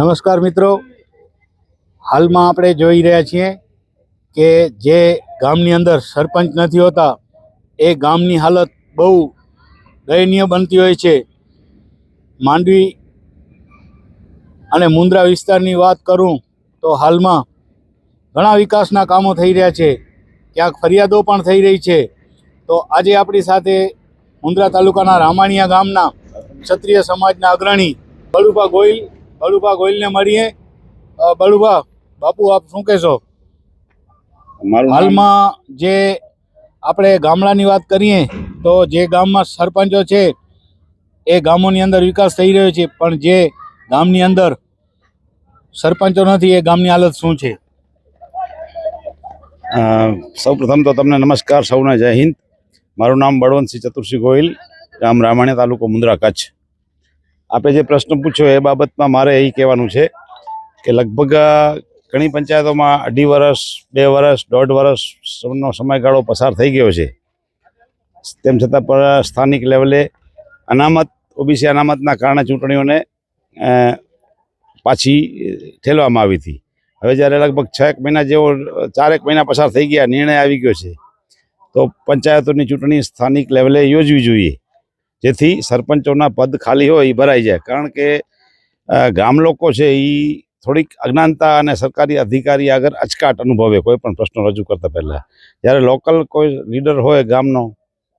નમસ્કાર મિત્રો. હાલમાં આપણે જોઈ રહ્યા છીએ કે જે ગામની અંદર સરપંચ નથી હોતા, એ ગામની હાલત બહુ દયનીય બનતી હોય છે. માંડવી અને મુન્દ્રા વિસ્તારની વાત કરું તો હાલમાં ઘણા વિકાસના કામો થઈ રહ્યા છે. ક્યાંક ફરિયાદો પણ થઈ રહી છે. તો આજે આપણી સાથે મુન્દ્રા તાલુકાના રામાણીયા ગામના ક્ષત્રિય સમાજના અગ્રણી બળુભા ગોહિલ બળુભા ગોયલને મળીએ. બળુભા બાપુ આપ શું કહેશો? હાલમાં જે આપણે ગામડાની વાત કરીએ તો જે ગામમાં સરપંચો છે એ ગામોની અંદર વિકાસ થઈ રહ્યો છે પણ જે ગામની અંદર સરપંચો નથી એ ગામની હાલત શું છે? સૌ પ્રથમ તો તમને નમસ્કાર સૌને જય હિન્દ. મારું નામ બળવંતસિંહ ચતુરસિંહ ગોહિલ ગામ રામાણ્યા તાલુકો મુન્દ્રા કચ્છ. આપે જે પ્રશ્ન પૂછ્યો એ બાબતમાં મારે એ કહેવાનું છે કે લગભગ ઘણી પંચાયતોમાં અઢી વર્ષ, બે વર્ષ, દોઢ વર્ષનો સમયગાળો પસાર થઈ ગયો છે. તેમ છતાં પણ સ્થાનિક લેવલે અનામત, ઓબીસી અનામતના કારણે ચૂંટણીઓને પાછી ઠેલવામાં આવી હતી. હવે જ્યારે લગભગ છ એક મહિના જેવો ચારેક મહિના પસાર થઈ ગયા, નિર્ણય આવી ગયો છે, તો પંચાયતોની ચૂંટણી સ્થાનિક લેવલે યોજવી જોઈએ. જેથી સરપંચોના પદ ખાલી હોય એ ભરાઈ જાય. કારણ કે ગામ લોકો છે એ થોડીક અજ્ઞાનતા અને સરકારી અધિકારી આગળ અચકાટ અનુભવે, કોઈ પણ પ્રશ્નો રજૂ કરતા પહેલાં. જ્યારે લોકલ કોઈ લીડર હોય ગામનો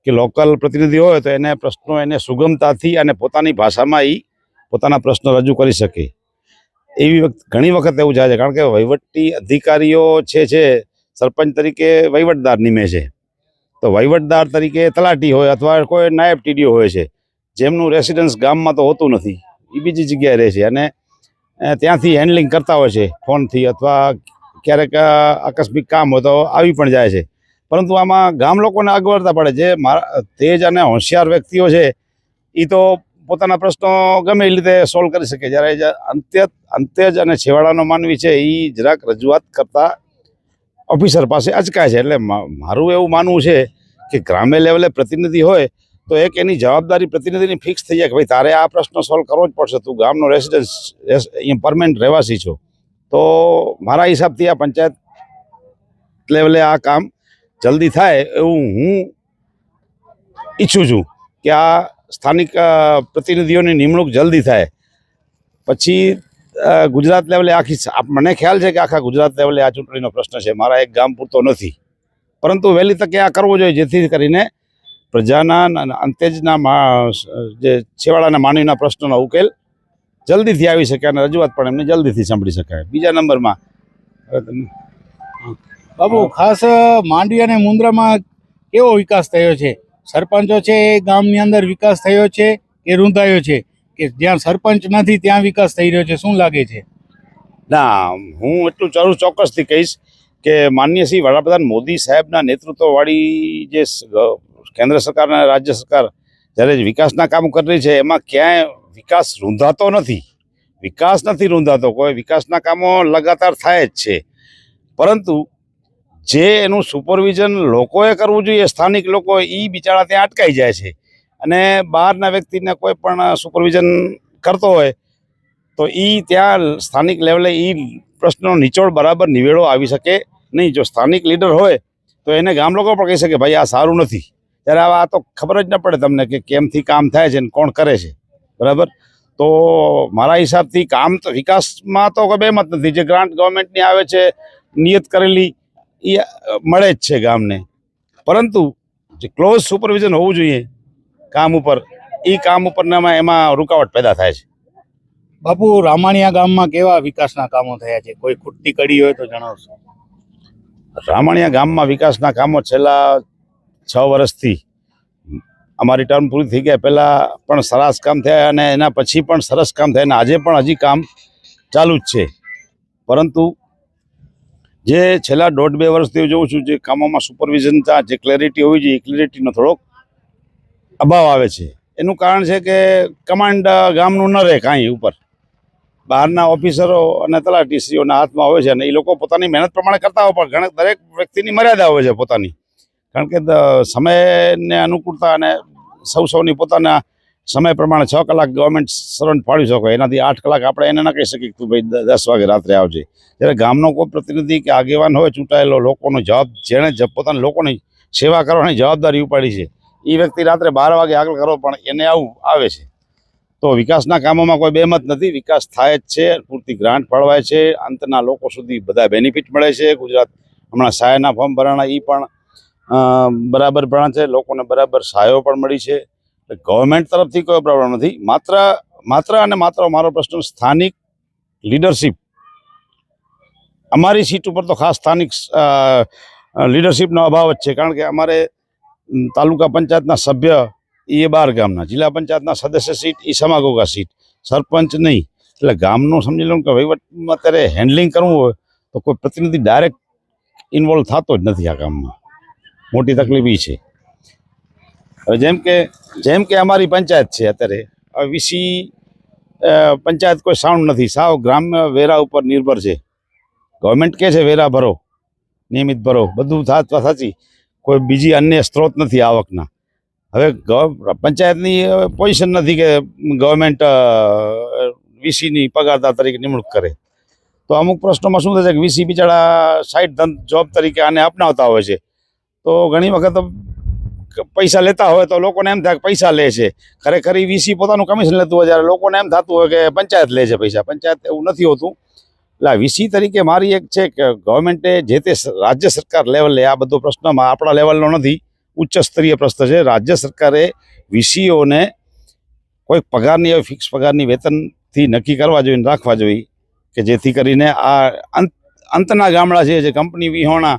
કે લોકલ પ્રતિનિધિ હોય તો એને પ્રશ્નો એને સુગમતાથી અને પોતાની ભાષામાં એ પોતાના પ્રશ્નો રજૂ કરી શકે. એવી વખત, ઘણી વખત એવું જાય છે. કારણ કે વહીવટી અધિકારીઓ છે છે, સરપંચ તરીકે વહીવટદાર નિમે છે. તો વહીવટદાર તરીકે તલાટી હોય અથવા કોઈ નાયબ ટીડીઓ હોય છે, જેમનું રેસિડન્સ ગામમાં તો હોતું નથી, એ બીજી જગ્યાએ રહે છે. અને ત્યાંથી હેન્ડલિંગ કરતા હોય છે, ફોનથી અથવા ક્યારેક આકસ્મિક કામ હોય તો આવી પણ જાય છે. પરંતુ આમાં ગામ લોકોને અગવડતા પડે જે મારા, તેજ અને હોશિયાર વ્યક્તિઓ છે એ તો પોતાના પ્રશ્નો ગમે એ રીતે સોલ્વ કરી શકે. જ્યારે અંત્ય અંતે જ અને છેવાડાનો માનવી છે એ જરાક રજૂઆત કરતા ઓફિસર પાસે અચકાય છે. એટલે મારું એવું માનવું છે કે ગ્રામ્ય લેવલે પ્રતિનિધિ હોય તો એક એની જવાબદારી પ્રતિનિધિની ફિક્સ થઈ જાય કે ભાઈ તારે આ પ્રશ્ન સોલ્વ કરવો જ પડશે. તું ગામનો રેસિડન્સ અહીંયા પરમેનન્ટ રહેવાસી છો. તો મારા હિસાબથી આ પંચાયત લેવલે આ કામ જલ્દી થાય એવું હું ઈચ્છું છું કે આ સ્થાનિક પ્રતિનિધિઓની નિમણૂક જલ્દી થાય. પછી ગુજરાત લેવલે આખી મને ખ્યાલ છે કે આખા ગુજરાત લેવલે આ ચૂંટણીનો પ્રશ્ન છે. મારા એક ગામ પૂરતો નથી. પરંતુ વહેલી તકે આ કરવો જોઈએ જેથી કરીને પ્રજાના અંતેજના જે છેવાડાના માનવીના પ્રશ્નોનો ઉકેલ જલ્દીથી આવી શકે અને રજૂઆત પણ એમને જલ્દીથી સાંભળી શકાય. બીજા નંબરમાં બાબુ ખાસ માંડવી અને મુન્દ્રામાં કેવો વિકાસ થયો છે? સરપંચો છે એ ગામની અંદર વિકાસ થયો છે કે રૂંધાયો છે? કે જ્યાં સરપંચ નથી, ત્યાં વિકાસ થઈ રહ્યો છે. શું લાગે છે? ના, હું એટલું ચાલુ ચોક્કસથી કહીશ કે માન્ય શ્રી વડાપ્રધાન મોદી સાહેબના નેતૃત્વવાળી જે કેન્દ્ર સરકાર અને રાજ્ય સરકાર જ્યારે વિકાસના કામ કરી રહી છે, એમાં ક્યાંય વિકાસ રૂંધાતો નથી. વિકાસ નથી રૂંધાતો, કોઈ વિકાસના કામો લગાતાર થાય જ છે. પરંતુ જે એનું સુપરવિઝન લોકોએ કરવું જોઈએ, સ્થાનિક લોકો એ બિચારા ત્યાં અટકાઈ જાય છે. અને બહારના વ્યક્તિને કોઈ પણ સુપરવિઝન કરતો હોય, તો એ ત્યાં સ્થાનિક લેવલે એ પ્રશ્નનો નિચોડ બરાબર નિવેડો આવી શકે નહીં. જો સ્થાનિક લીડર હોય, તો એને ગામ લોકો પણ કહી શકે, ભાઈ, આ સારું નથી. ત્યારે આ તો ખબર જ ન પડે તમને કે કેમથી કામ થાય છે ને કોણ કરે છે. બરાબર? તો મારા હિસાબથી કામ તો વિકાસમાં તો કોઈ બેમત નથી. જે ગ્રાન્ટ ગવર્મેન્ટની આવે છે, નિયત કરેલી એ મળે જ છે ગામને. પરંતુ જે ક્લોઝ સુપરવિઝન હોવું જોઈએ કામ ઉપર એ કામ ઉપરનામાં એમાં રૂકાવટ પેદા થાય છે. બાપુ રામાણિયા ગામમાં કેવા વિકાસના કામો થયા છે? કોઈ ખૂટતી કડી હોય તો જણાવશો. રામાણિયા ગામમાં વિકાસના કામો છેલ્લા છ વર્ષથી અમારી ટર્મ પૂરી થઈ ગયા. પહેલાં પણ સરસ કામ થયા અને એના પછી પણ સરસ કામ થયા અને આજે પણ હજી કામ ચાલુ જ છે. પરંતુ જે છેલ્લા દોઢ બે વર્ષથી જોઉં છું જે કામોમાં સુપરવિઝન જે ક્લેરિટી હોવી જોઈએ એ ક્લેરિટીનો થોડોક અભાવ આવે છે. એનું કારણ છે કે કમાન્ડ ગામનું ન રહે કાંઈ ઉપર. બહારના ઓફિસરો અને તલાટીશ્રીઓના હાથમાં હોય છે અને એ લોકો પોતાની મહેનત પ્રમાણે કરતા હોય, પણ ઘણા દરેક વ્યક્તિની મર્યાદા હોય છે પોતાની. કારણ કે સમયને અનુકૂળતા અને સૌ સૌની પોતાના સમય પ્રમાણે છ કલાક ગવર્મેન્ટ સર્વન્ટ ફાળવી શકો, એનાથી આઠ કલાક આપણે એને ના કહી શકીએ તું ભાઈ દસ વાગે રાત્રે આવજે. જ્યારે ગામનો કોઈ પ્રતિનિધિ કે આગેવાન હોય, ચૂંટાયેલો લોકોનો જવાબ જેણે પોતાના લોકોની સેવા કરવાની જવાબદારી ઉપાડી છે. એ વ્યક્તિ રાત્રે બાર વાગે આગળ કરો, પણ એને આવું આવે છે. તો વિકાસના કામોમાં કોઈ બેમત નથી. વિકાસ થાય જ છે, પૂરતી ગ્રાન્ટ ફળવાય છે. અંતના લોકો સુધી બધા બેનિફિટ મળે છે. ગુજરાત હમણાં સહાયના ફોર્મ ભરાણા એ પણ બરાબર ભરાણા છે. લોકોને બરાબર સહાયો પણ મળી છે. એટલે ગવર્મેન્ટ તરફથી કોઈ પ્રોબ્લેમ નથી. માત્ર માત્ર અને માત્ર મારો પ્રશ્ન સ્થાનિક લીડરશીપ અમારી સીટ ઉપર તો ખાસ સ્થાનિક લીડરશિપનો અભાવ જ છે. કારણ કે અમારે તાલુકા પંચાયતના સભ્ય એ બાર ગામના, જિલ્લા પંચાયતના સદસ્ય સીટ એ સમાગોગા સીટ. સરપંચ નહીં. એટલે ગામનું સમજી લો કે વહીવટમાં અત્યારે હેન્ડલિંગ કરવું હોય તો કોઈ પ્રતિનિધિ ડાયરેક્ટ ઇન્વોલ્વ થતો જ નથી આ કામમાં મોટી તકલીફ એ છે. હવે જેમ કે જેમ કે અમારી પંચાયત છે અત્યારે, હવે વીસી પંચાયત કોઈ સાઉન્ડ નથી. સાવ ગ્રામ્ય વેરા ઉપર નિર્ભર છે. ગવર્મેન્ટ કહે છે વેરા ભરો, નિયમિત ભરો. બધું થાત સાચી કોઈ બીજી અન્ય સ્ત્રોત નથી આવકના. હવે પંચાયતની પોઝિશન નથી કે ગવર્મેન્ટ વીસીની પગારદાર તરીકે નિમણૂક કરે. તો અમુક પ્રશ્નોમાં શું થશે કે વીસી બિચારા સાઈડ ધન જોબ તરીકે આને અપનાવતા હોય છે. તો ઘણી વખત પૈસા લેતા હોય તો લોકોને એમ થાય કે પૈસા લે છે. ખરેખર વીસી પોતાનું કમિશન લેતું હોય, જ્યારે લોકોને એમ થતું હોય કે પંચાયત લે છે પૈસા. પંચાયત એવું નથી હોતું. એટલે વીસી તરીકે મારી એક છે કે ગવર્મેન્ટે જે તે રાજ્ય સરકાર લેવલે આ બધો પ્રશ્નમાં આપણા લેવલનો નથી, ઉચ્ચ સ્તરીય પ્રશ્ન છે. રાજ્ય સરકારે વીસીઓને કોઈ પગારની એવી ફિક્સ પગારની વેતનથી નક્કી કરવા જોઈએ રાખવા જોઈએ કે જેથી કરીને આ અંત, અંતના ગામડા છે, જે કંપની વિહોણા